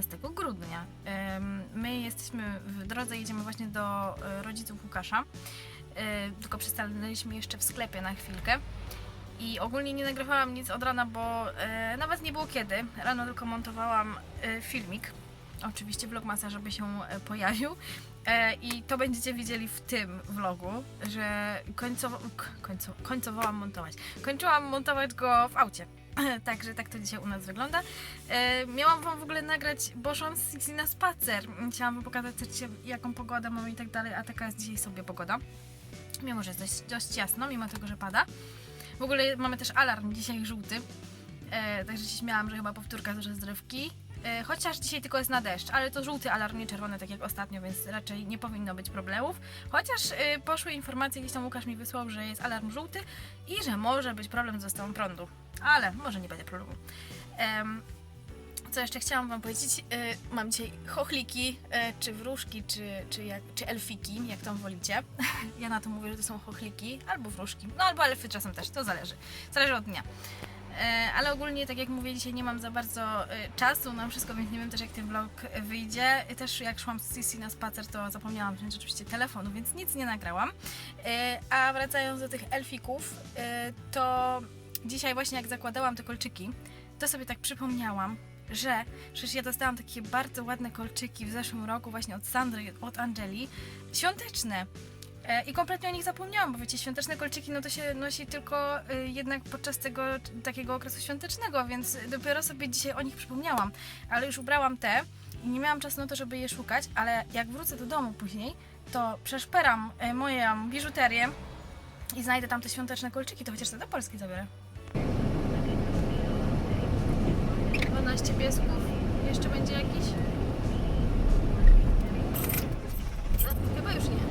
11 grudnia. My jesteśmy w drodze, jedziemy właśnie do e, rodziców Łukasza, e, tylko przystanęliśmy jeszcze w sklepie na chwilkę. I ogólnie nie nagrywałam nic od rana, bo e, nawet nie było kiedy. Rano tylko montowałam filmik. Oczywiście vlogmasa, żeby się pojawił. I to będziecie widzieli w tym vlogu, że końcowo, końco, końcowałam montować. Kończyłam montować go w aucie. Także tak to dzisiaj u nas wygląda. E, miałam Wam w ogóle nagrać, bo szłam z Sixi na spacer. Chciałam Wam pokazać też, jaką pogodę mamy i tak dalej, a taka jest dzisiaj sobie pogoda. Mimo, że jest dość, dość jasno, mimo tego, że pada. W ogóle mamy też alarm dzisiaj żółty. E, także się śmiałam, że chyba powtórka z rozrywki. E, chociaż dzisiaj tylko jest na deszcz, ale to żółty alarm, nie czerwony, tak jak ostatnio, więc raczej nie powinno być problemów. Chociaż e, poszły informacje, gdzieś tam Łukasz mi wysłał, że jest alarm żółty i że może być problem z dostawą prądu. Ale może nie będzie problemu. Em, co jeszcze chciałam Wam powiedzieć? E, mam dzisiaj chochliki, czy wróżki, czy, czy, jak, czy elfiki, jak tam wolicie. Ja na to mówię, że to są chochliki, albo wróżki, no albo elfy czasem też, to zależy. Zależy od dnia. E, Ale ogólnie, tak jak mówię, dzisiaj nie mam za bardzo e, czasu na wszystko, więc nie wiem też jak ten vlog wyjdzie. Też jak szłam z Sisi na spacer, to zapomniałam wziąć oczywiście telefonu, więc nic nie nagrałam. E, A wracając do tych elfików, to dzisiaj właśnie jak zakładałam te kolczyki, to sobie tak przypomniałam, że przecież ja dostałam takie bardzo ładne kolczyki w zeszłym roku właśnie od Sandry, od Angeli, świąteczne. E, I kompletnie o nich zapomniałam, bo wiecie, świąteczne kolczyki no to się nosi tylko y, jednak podczas tego takiego okresu świątecznego, więc dopiero sobie dzisiaj o nich przypomniałam. Ale już ubrałam te i nie miałam czasu na to, żeby je szukać, ale jak wrócę do domu później, to przeszperam y, moją biżuterię i znajdę tam te świąteczne kolczyki, to chociaż te do Polski zabiorę. 12 piesków. Jeszcze będzie jakiś? Chyba już nie.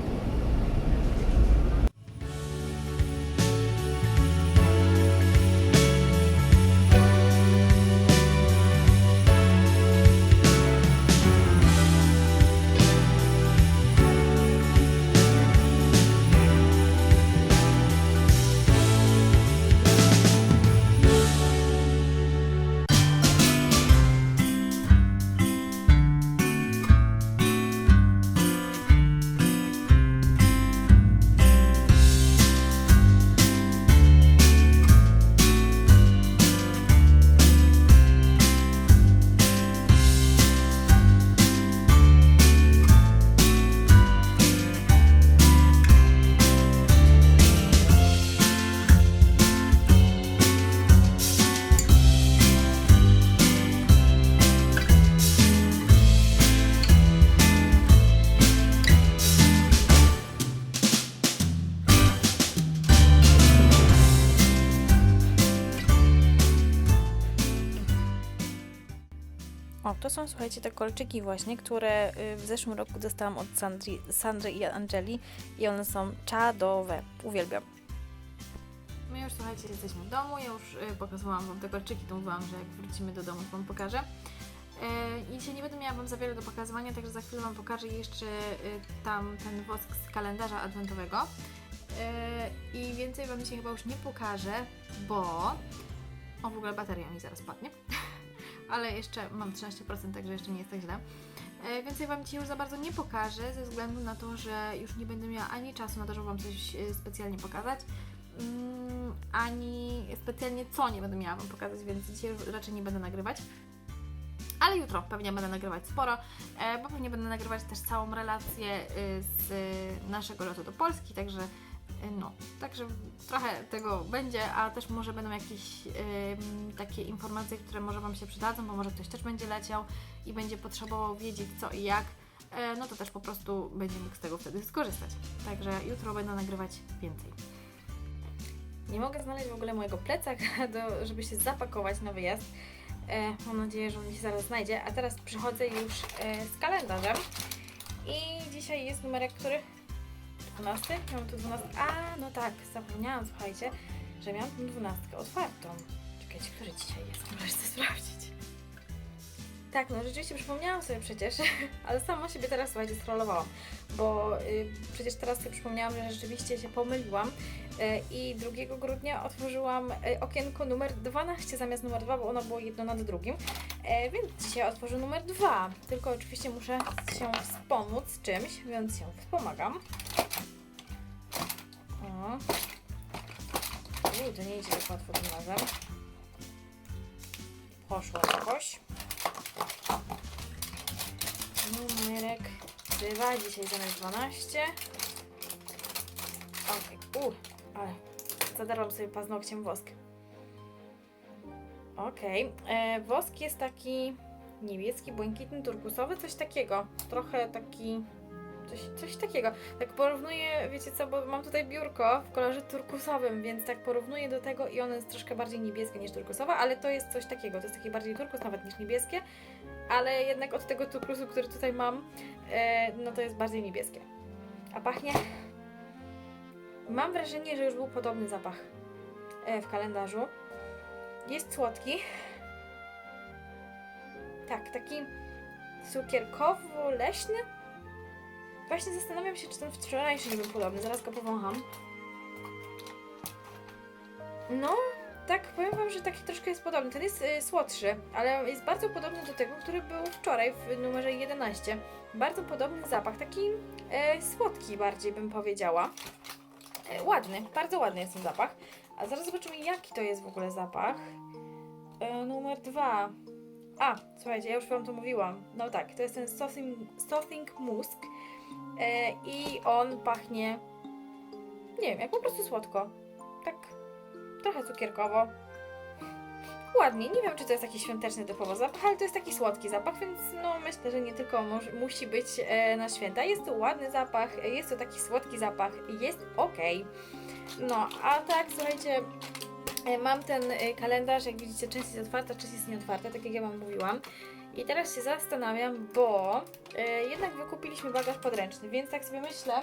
O, to są, słuchajcie, te kolczyki właśnie, które y, w zeszłym roku dostałam od Sandry, Sandry i Angeli i one są czadowe. Uwielbiam. My już, słuchajcie, jesteśmy w domu, ja już y, pokazałam Wam te kolczyki, to mówiłam, że jak wrócimy do domu, to Wam pokażę. Y, I dzisiaj nie będę miała Wam za wiele do pokazywania, także za chwilę Wam pokażę jeszcze tam ten wosk z kalendarza adwentowego. I więcej Wam dzisiaj chyba już nie pokażę, bo... O, w ogóle bateria mi zaraz padnie. ale jeszcze mam 13%, także jeszcze nie jest tak źle. E, Więcej Wam dzisiaj już za bardzo nie pokażę, ze względu na to, że już nie będę miała ani czasu na to, żeby Wam coś e, specjalnie pokazać, mm, ani specjalnie co nie będę miała Wam pokazać, więc dzisiaj już raczej nie będę nagrywać. Ale jutro pewnie będę nagrywać sporo, e, bo pewnie będę nagrywać też całą relację e, z naszego lotu do Polski, także no, także trochę tego będzie, a też może będą jakieś em, takie informacje, które może Wam się przydadzą, bo może ktoś też będzie leciał i będzie potrzebował wiedzieć co i jak, e, no to też po prostu będzie mógł z tego wtedy skorzystać. Także jutro będę nagrywać więcej. Nie mogę znaleźć w ogóle mojego plecaka, do, żeby się zapakować na wyjazd. E, mam nadzieję, że on mi się zaraz znajdzie. A teraz przychodzę już e, z kalendarzem. I dzisiaj jest numerek, który 12? Miałam tu 12. A, no tak, zapomniałam, słuchajcie, że miałam tę 12 otwartą. Czekajcie, który dzisiaj jest? Muszę to sprawdzić. Tak, no rzeczywiście przypomniałam sobie przecież, ale sama siebie teraz, słuchajcie, strollowałam, bo y, przecież teraz sobie przypomniałam, że rzeczywiście się pomyliłam y, i 2 grudnia otworzyłam y, okienko numer 12 zamiast numer 2, bo ono było jedno nad drugim. E, więc dzisiaj otworzę numer dwa. Tylko oczywiście muszę się wspomóc czymś, więc się wspomagam. O. Uuu, to nie idzie tak łatwo tym razem. Poszło jakoś. Numerek 2, dzisiaj zamiast 12. Okej, u, ale zadarłam sobie paznokciem wosk. Okej, e, wosk jest taki niebieski, błękitny, turkusowy, coś takiego. Trochę taki, coś, coś takiego. Tak porównuję, wiecie co, bo mam tutaj biurko w kolorze turkusowym, więc tak porównuję do tego i ono jest troszkę bardziej niebieskie niż turkusowe, ale to jest coś takiego, to jest taki bardziej turkus nawet niż niebieskie, ale jednak od tego turkusu, który tutaj mam, e, no to jest bardziej niebieskie. A pachnie? Mam wrażenie, że już był podobny zapach e, w kalendarzu. Jest słodki. Tak, taki cukierkowo-leśny. Właśnie zastanawiam się, czy ten wczorajszy nie był podobny. Zaraz go powącham. No, tak, powiem Wam, że taki troszkę jest podobny. Ten jest y, słodszy, ale jest bardzo podobny do tego, który był wczoraj w numerze 11. Bardzo podobny zapach, taki e, słodki bardziej bym powiedziała. E, ładny, bardzo ładny jest ten zapach. A zaraz zobaczymy, jaki to jest w ogóle zapach. E, numer dwa. A, słuchajcie, ja już Wam to mówiłam. No tak, to jest ten Stothing, Stothing Musk. E, I on pachnie, nie wiem, jak po prostu słodko. Tak, trochę cukierkowo. Ładnie, nie wiem, czy to jest taki świąteczny typowo zapach, ale to jest taki słodki zapach, więc no myślę, że nie tylko musi być e, na święta. Jest to ładny zapach, e, jest to taki słodki zapach, jest ok. No, a tak, słuchajcie, mam ten kalendarz, jak widzicie, część jest otwarta, część jest nieotwarta, tak jak ja Wam mówiłam. I teraz się zastanawiam, bo e, jednak wykupiliśmy bagaż podręczny, więc tak sobie myślę,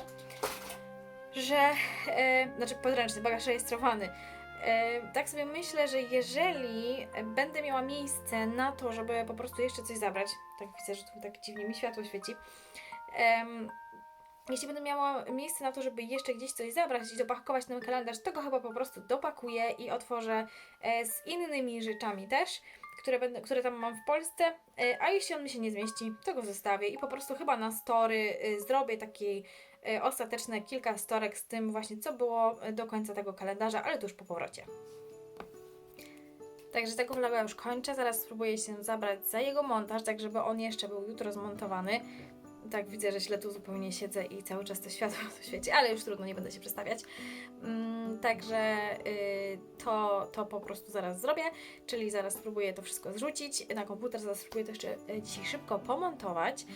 że, e, znaczy podręczny, bagaż rejestrowany, E, tak sobie myślę, że jeżeli będę miała miejsce na to, żeby po prostu jeszcze coś zabrać, tak widzę, że tu tak dziwnie mi światło świeci, em, jeśli będę miała miejsce na to, żeby jeszcze gdzieś coś zabrać i dopakować ten kalendarz, to go chyba po prostu dopakuję i otworzę e, z innymi rzeczami też, które, będę, które tam mam w Polsce, e, a jeśli on mi się nie zmieści, to go zostawię i po prostu chyba na story e, zrobię takiej e, ostateczne kilka storek z tym właśnie, co było do końca tego kalendarza, ale to już po powrocie. Także tego vloga już kończę. Zaraz spróbuję się zabrać za jego montaż, tak żeby on jeszcze był jutro zmontowany. Tak, widzę, że źle tu zupełnie siedzę i cały czas to światło to świeci, ale już trudno, nie będę się przestawiać. Mm, także y, to, to po prostu zaraz zrobię, czyli zaraz spróbuję to wszystko zrzucić na komputer, zaraz spróbuję to jeszcze y, dzisiaj szybko pomontować.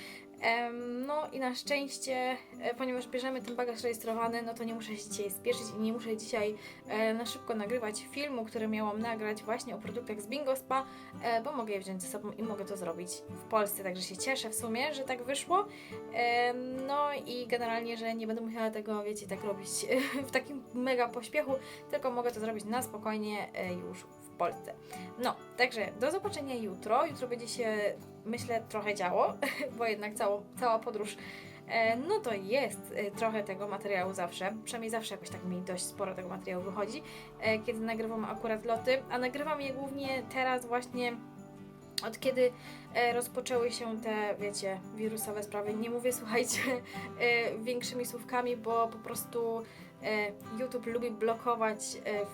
No i na szczęście, e, ponieważ bierzemy ten bagaż rejestrowany, no to nie muszę się dzisiaj spieszyć i nie muszę dzisiaj e, na szybko nagrywać filmu, który miałam nagrać właśnie o produktach z Bingo Spa, e, bo mogę je wziąć ze sobą i mogę to zrobić w Polsce, także się cieszę w sumie, że tak wyszło. No i generalnie, że nie będę musiała tego, wiecie, tak robić w takim mega pośpiechu, tylko mogę to zrobić na spokojnie już Polsce. No, także do zobaczenia jutro. Jutro będzie się, myślę, trochę działo, bo jednak całą, cała podróż, e, no to jest e, trochę tego materiału zawsze. Przynajmniej zawsze jakoś tak mi dość sporo tego materiału wychodzi, e, kiedy nagrywam akurat loty, a nagrywam je głównie teraz właśnie od kiedy e, rozpoczęły się te, wiecie, wirusowe sprawy. Nie mówię, słuchajcie, e, większymi słówkami, bo po prostu e, YouTube lubi blokować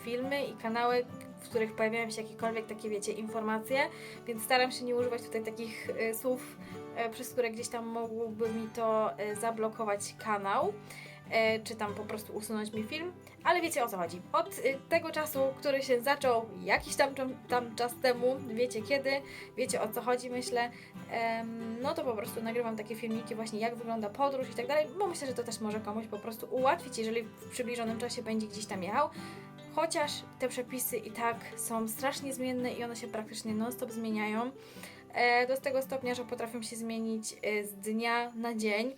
filmy i kanały, w których pojawiają się jakiekolwiek takie, wiecie, informacje, więc staram się nie używać tutaj takich słów, przez które gdzieś tam mogłoby mi to zablokować kanał. E, czy tam po prostu usunąć mi film, ale wiecie o co chodzi. Od y, tego czasu, który się zaczął jakiś tam, tam czas temu, wiecie kiedy, wiecie o co chodzi, myślę, no to po prostu nagrywam takie filmiki właśnie jak wygląda podróż i tak dalej, bo myślę, że to też może komuś po prostu ułatwić, jeżeli w przybliżonym czasie będzie gdzieś tam jechał. Chociaż te przepisy i tak są strasznie zmienne i one się praktycznie non-stop zmieniają. E, do tego stopnia, że potrafią się zmienić e, z dnia na dzień.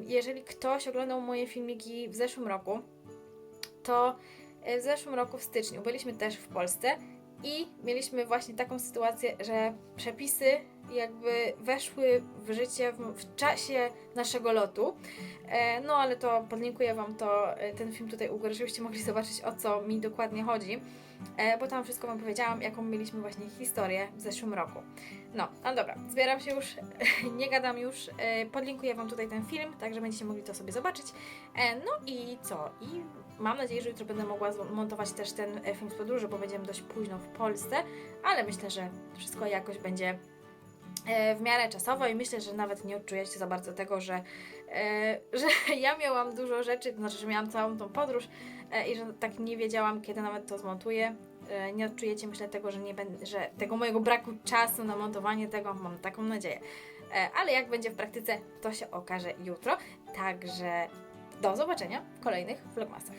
Jeżeli ktoś oglądał moje filmiki w zeszłym roku, to e, w zeszłym roku w styczniu byliśmy też w Polsce i mieliśmy właśnie taką sytuację, że przepisy jakby weszły w życie w, w czasie naszego lotu. E, no ale to podlinkuję Wam to, e, ten film tutaj u góry, żebyście mogli zobaczyć o co mi dokładnie chodzi. E, bo tam wszystko Wam powiedziałam, jaką mieliśmy właśnie historię w zeszłym roku. No, ale dobra, zbieram się już, nie gadam już, e, podlinkuję Wam tutaj ten film, także będziecie mogli to sobie zobaczyć. E, no i co? I mam nadzieję, że jutro będę mogła zmontować też ten e, film z podróży, bo będziemy dość późno w Polsce, ale myślę, że wszystko jakoś będzie w miarę czasowo i myślę, że nawet nie odczujecie za bardzo tego, że, e, że ja miałam dużo rzeczy, to znaczy, że miałam całą tą podróż e, i że tak nie wiedziałam, kiedy nawet to zmontuję. E, Nie odczujecie, myślę, tego, że, nie będę, że tego mojego braku czasu na montowanie tego, mam taką nadzieję. E, Ale jak będzie w praktyce, to się okaże jutro. Także do zobaczenia w kolejnych vlogmasach.